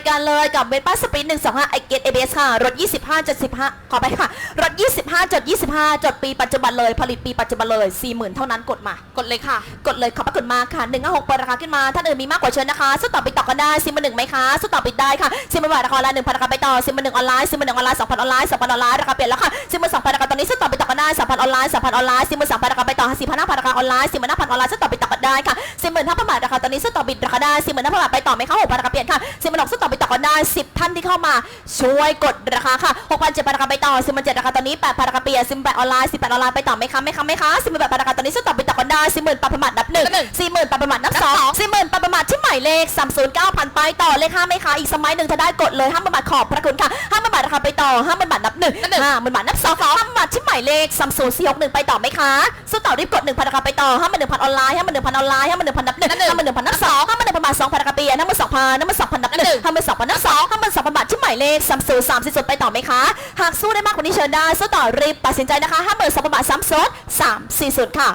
ายการเลยกับเวสป้าสปรินหนึ่งสองห้าไอเกตเอเบสค่ะ รถ 25 75ขอไปค่ะ รถ 25จด25จดปีปัจจุบันเลย ผลิตปีปัจจุบันเลย 40,000 เท่านั้นกดมา กดเลยค่ะ กดเลยขอบพระคุณมากค่ะ1 5 6เปิดราคาขึ้นมา ท่านอื่นมีมากกว่าเชิญนะคะ สุดต่อไปต่อกันได้ซิมมาหนึ่งไหมคะ สุดต่อไปได้ค่ะ ซิมมาบาทราคาออนไลน์หนึ่งพันราคาไปต่อ ซิมมาหนึ่งออนไลน์ ซิมมาหนึ่งออนไลน์สองพันออนไลน์สองพันออนไลน์ราคาเปลี่ยนแล้วค่ะ ซิมมาสองพันราคาตอนนี้สุดต่อไปต่อกันได้สามพันออนไลน์สามพันออนไลน์ ซิมมาสามพันราคาไปต่อสี่พันห้าพันราคาออนไลน์สี่พันห้าพันออนไลน์สุดต่อไปต่อกันได้ค่ะ ซิมมาห้าพันบาทราคาตอนนี้สุดต่อบิดราคาได้ซิมมาห้าพันบาทไปต่อไหมคะหกพันราคาเปลี่ยนค่ะซิมมาหกสุดต่อไปต่อกันได้ 10 ท่านที่เข้ามาช่วยกดราคาค่ะ6พันราคาไปต่อ1 7 0 0ราคาตอนนี้แปดพันราคาเปีย10 8ออนไลน์สิบแปดออนไลน์ไปต่อไหมคะไม่คะไม่คะ10 8ราคาตอนนี้ซื้อต่อปไปต่อกันได้สิบ10 0 0 0ประมาทนับหนึ่ง4 0 0 0ประมาทนับสอง4 0 0 0ประมาทที่หมายเลขสามศูนย์เก้าพันไปต่อเลข5ไหมคะอีกสมัยหนึ่งถ้าได้กดเลยห้ามประมาทขอบพระคุณค่ะห้ามประมาทราคาไปต่อห้ามประมาทนับหนึ่งห้ามประมาทนับสองห้ามประมาทที่หมายเลข30461ไปต่อไหมคะสู้ต่อรีบกด1,000ราคาไปต่อห้ามประมาท1,000ออนไลน์ห้ามประมาท1,000ออนไลน์ห้ามประมาท1,000นับหนึ่งห้าประมาท1,000นับสองห้าประมาท2,000 ยนห้าหมื่นสองพันห้าหมื่นสองพันนับหนึ่งห้าหมื่นสองพันนับสองห้าหมื่นสองพันบาทที่หมายเลขสามศูนย์สามสี่ศูนย์ไปต่อไหมคะ หากสู้ได้มากกว่านี้เชิญได้สู้ต่อรีบตัดสินใจนะคะห้าหมื่นสองพันบาทสามศูนย์สามสี่ศูนย์ค่ะ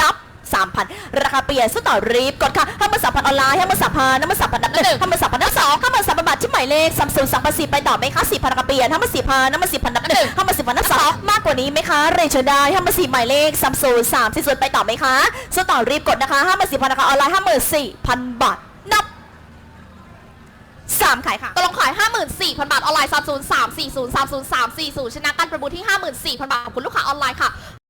นับ3,000 ราคาเปลี่ยนสู้ต่อรีบกดค่ะห้าหมื่นสามพันออนไลน์ห้าหมื่นสามพันห้าหมื่นสามพันนับหนึ่งห้าหมื่นสามพันนับสองห้าหมื่นสามพันบาทที่หมายเลขสามศูนย์สามพันสี่ไปต่อไหมคะสี่พันราคาเปลี่ยนห้าหมื่นสี่พันห้าหมื่นสี่พันนับหนึ่งห้าหมื่นสี่พันนับสองมากกว่านี้ไหมคะเรนเชิญได้ห้าหมื่นสี่หมายเลขสามศูนย์สามสี่ศูนย์ไปต่อไหมคะสู้ต่อรีบกดนะคะห้าหมื่นสี่พันราคาออนไลน์ห้าหมื่นสี่พันบาทนับสาม ขายค่ะตกลงขาย 54,000 บาท ออนไลน์ 30 340 30 340 ชนะการประมูลที่ 54,000 บาทขอบคุณลูกค้าออนไลน์ค่ะ